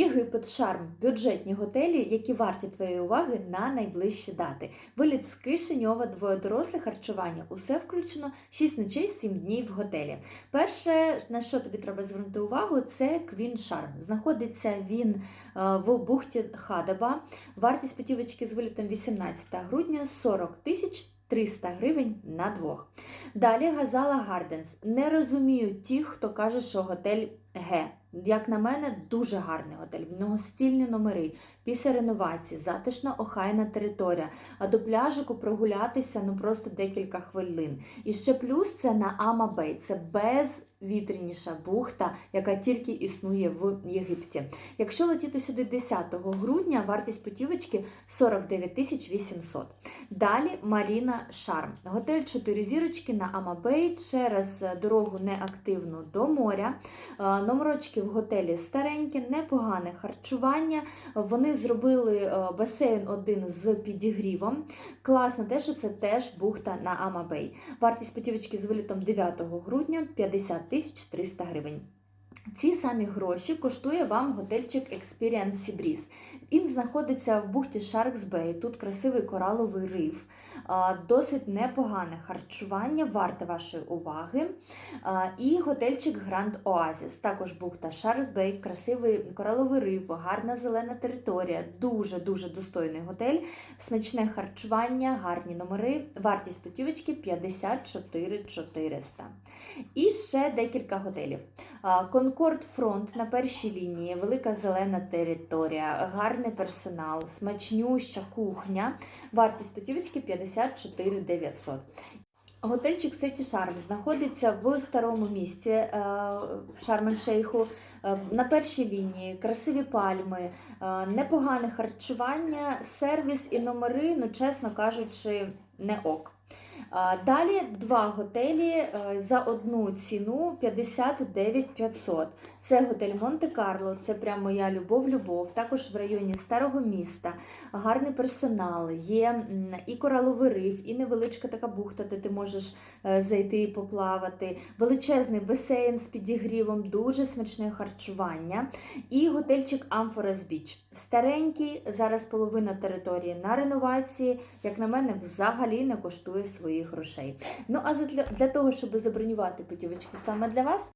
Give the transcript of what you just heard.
Єгипет, Шарм, бюджетні готелі, які варті твоєї уваги на найближчі дати. Виліт з Кишиньова, двоє дорослих, харчування. Усе включено 6 ночей, 7 днів в готелі. Перше, на що тобі треба звернути увагу, це Квін Шарм. Знаходиться він е, в бухті Хадаба. Вартість путівочки з вилітом 18 грудня 40 тисяч 300 гривень на двох. Далі Газала Гарденс. Не розумію ті, хто каже, що готель Г. Як на мене, дуже гарний готель. В нього стільні номери, після реновації, затишна охайна територія. А до пляжику прогулятися ну просто декілька хвилин. І ще плюс це на Амабей. Це Це безвітряніша бухта, яка тільки існує в Єгипті. Якщо летіти сюди 10 грудня, вартість путівочки 49 тисяч 800. Далі Маріна Шарм. Готель 4 зірочки на Амабей через дорогу неактивну до моря. Е, Номерочки в готелі старенькі, непогане харчування. Вони зробили е, басейн один з підігрівом. Класно те, що це теж бухта на Амабей. Вартість путівочки з вилітом 9 грудня 50 тисяч 300 гривень. Ці самі гроші коштує вам готельчик Experience Sea Breeze. Він знаходиться в бухті Sharks Bay. Тут красивий кораловий риф, досить непогане харчування, варте вашої уваги. І готельчик Grand Oasis. Також бухта Sharks Bay, красивий кораловий риф, гарна зелена територія, дуже-дуже достойний готель, смачне харчування, гарні номери. Вартість путівочки 54 400. І ще декілька готелів. Конкорд Фронт на першій лінії, велика зелена територія, гарний персонал, смачнюща кухня. Вартість путівочки 54 900. Готельчик Сеті Шарм знаходиться в старому місті е, в Шарм-Шейху. Е, На першій лінії красиві пальми, е, непогане харчування, сервіс і номери, ну чесно кажучи, не ок. Далі два готелі е, за одну ціну 59 500. Це готель Монте-Карло, це прямо моя любов-любов. Також в районі старого міста. Гарний персонал, є і кораловий риф, і невеличка така бухта, де ти можеш е, зайти і поплавати. Величезний басейн з підігрівом, дуже смачне харчування. І готельчик Амфорес Біч. Старенький, зараз половина території на реновації. Як на мене, взагалі не коштує своїх грошей. Ну а для того, щоб забронювати путівочку саме для вас,